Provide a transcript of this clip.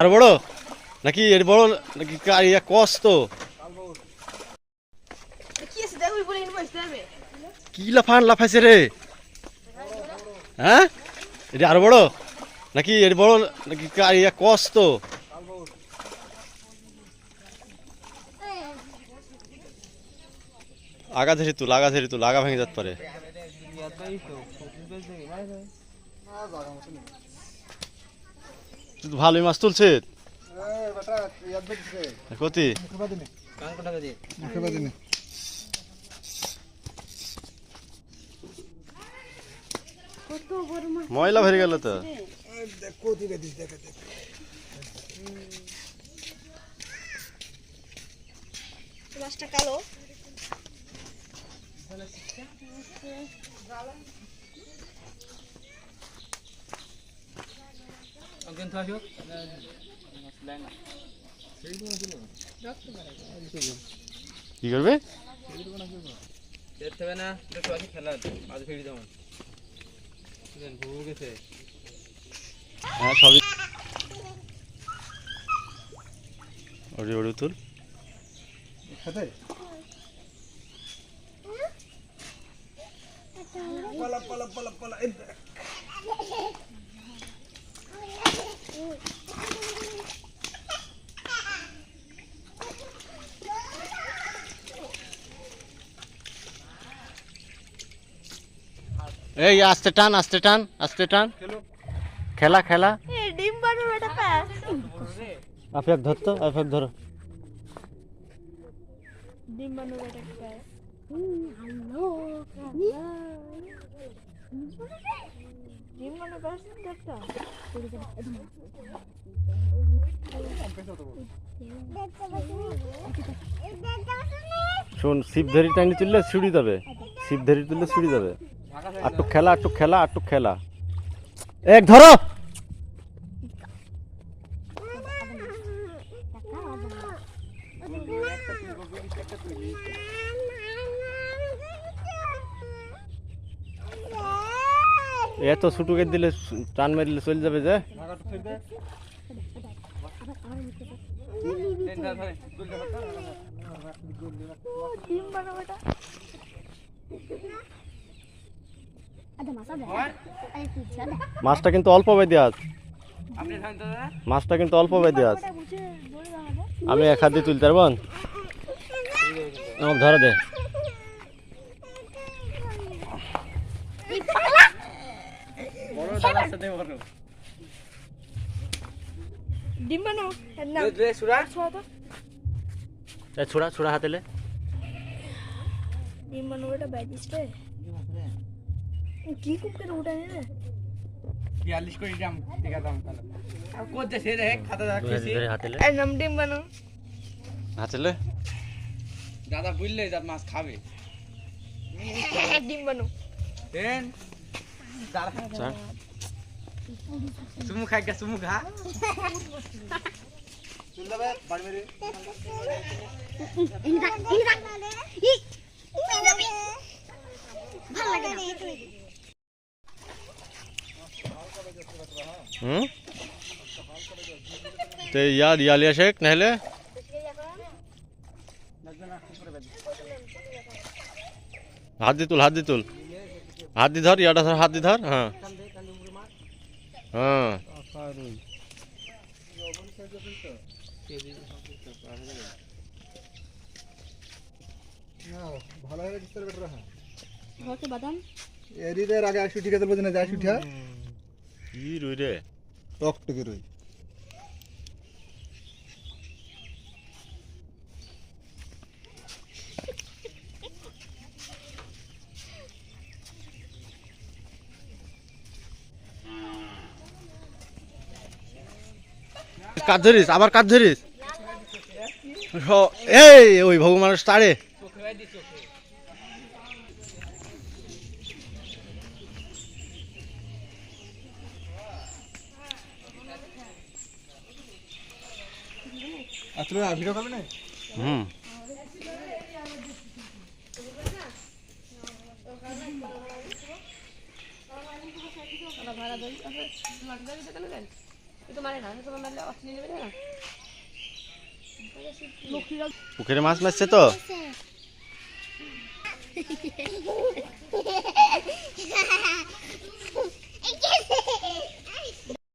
আর বড় নাকি এর বড় নাকি ইয়া কস তো? কি লাফান লাফাইছে রে? হ্যাঁ? এটা আরও বড় নাকি এর বড় নাকি ইয়া কস তো? আগা ধরে তুল আগা ধরে তুল আগা ভেঙে যেতে পারে। ভালোই মাছ তুলছে কতি? ময়লা ভরে গেল তো। মাছটা কালো কি করবে দেখতে হবে না দেখতে পাচ্ছি খেলা আজ ফিরে যেমন ভুল গেছে হ্যাঁ সবই ওড়ি ওড়ি তুল এই আস্তে টান আস্তে টান আস্তে টান। খেলা খেলা। এ ডিম বানো বেটা প্যাস আফেক ধরতো আফেক ধরো। ডিম বানো বেটা প্যাস ডিম বানো প্যাস দেখতা শোন শিব ধরি টাইনি তুললে ছুড়ি যাবে। শিব ধরি তুললে ছুড়ি যাবে। আটটু খেলা আটটু খেলা আটটু খেলা এক ধরো এত ছুটুকে দিলে টান মারলে চলে যাবে যে ডিম বানো বেটা মাছটা কিন্তু অল্প বেঁধে আজ। আপনি থাকতে দাদা? মাছটা কিন্তু অল্প বেঁধে দাও আমি এক হাত দিয়ে তুলতে পারব? ধরে দে। বড় দাদার সাথে বড়। ডিম বানো এর নাম রে। जीत पे रूट है बयालीस को एग्ज़ाम देखा था मतलब आपको जैसे रहे खाता था किसी। ए नमडीम बनो। हाथ ले। दादा बुल ले जब मांस खावे। डिम बनो। देन दादा सर सुमु खा क्या सुमु खा। सुन ले बड़ मेरे इधर इधर ये मेरा भी भल लगे হুম? তো ইয়ার ইয়ালিয়া শেখ নাহলে? হাত দি তুল হাত দি তুল। হাত দি ধর ইয়াটা ধর হাত দি ধর হ্যাঁ। হ্যাঁ। ভালো হয়ে গেছে বেটার হ্যাঁ। বাদাম? এরিদের আগে একশো টিকা দেবো না যায় উঠা কি রুই রে কাজ ধরিস আবার কাজ ধরিস। এই ওই ভগবানের আর তুমি ভিডিও করবে না? হুম। তো মারলে অসুবিধা নেবে না? পুকুরে মাছ মারছে তো?